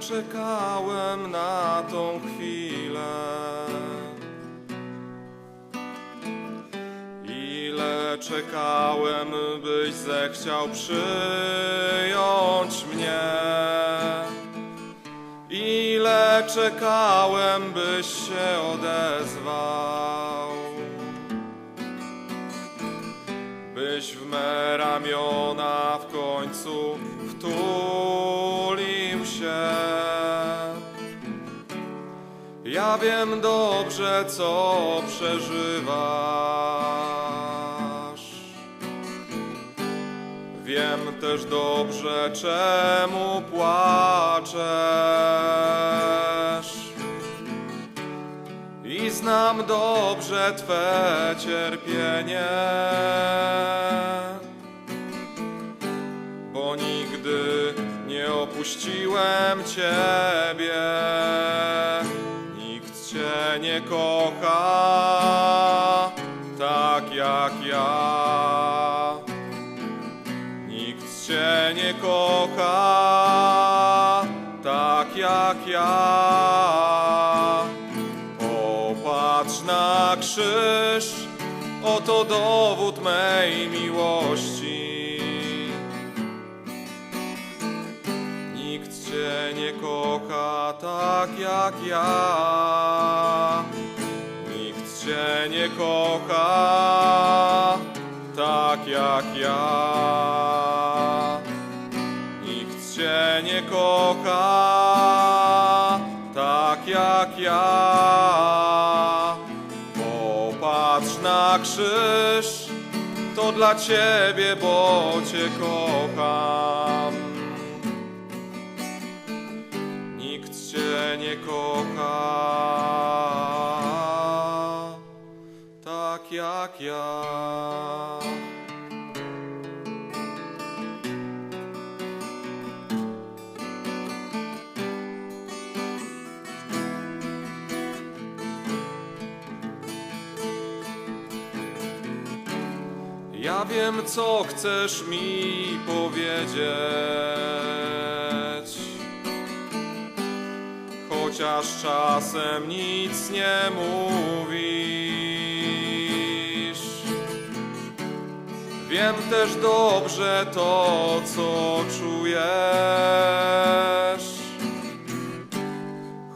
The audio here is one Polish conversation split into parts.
czekałem na tą chwilę. Ile czekałem, byś zechciał przyjąć mnie. Ile czekałem, byś się odezwał. Byś w me ramiona w końcu wtulił się. Wiem dobrze, co przeżywasz. Wiem też dobrze, czemu płaczesz. I znam dobrze Twe cierpienie, bo nigdy nie opuściłem Ciebie. Cię nie kocha tak jak ja. Nikt Cię nie kocha tak jak ja. Popatrz na krzyż, oto dowód mej miłości. Cię nie kocha tak jak ja. Nikt Cię nie kocha tak jak ja. Nikt Cię nie kocha tak jak ja. Popatrz na krzyż, to dla Ciebie, bo Cię kocham. Nie kocha tak jak ja. Ja wiem, co chcesz mi powiedzieć. Chociaż czasem nic nie mówisz. Wiem też dobrze to, co czujesz.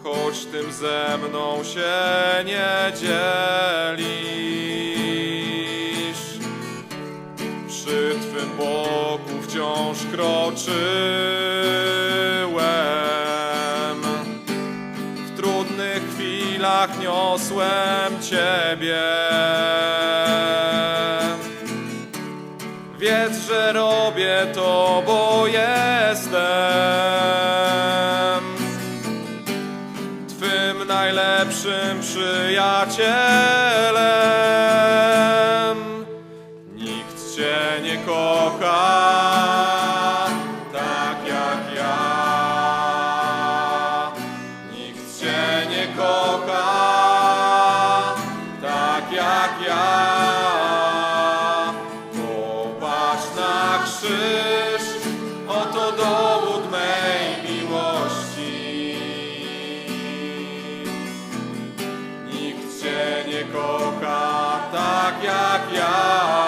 Choć tym ze mną się nie dzielisz. Przy Twym boku wciąż kroczyłem. Trudnych chwilach niosłem Ciebie. Wiedz, że robię to, bo jestem Twym najlepszym przyjacielem. Krzyż, oto dowód mej miłości. Nikt Cię nie kocha tak jak ja.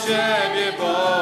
Ciebie, bo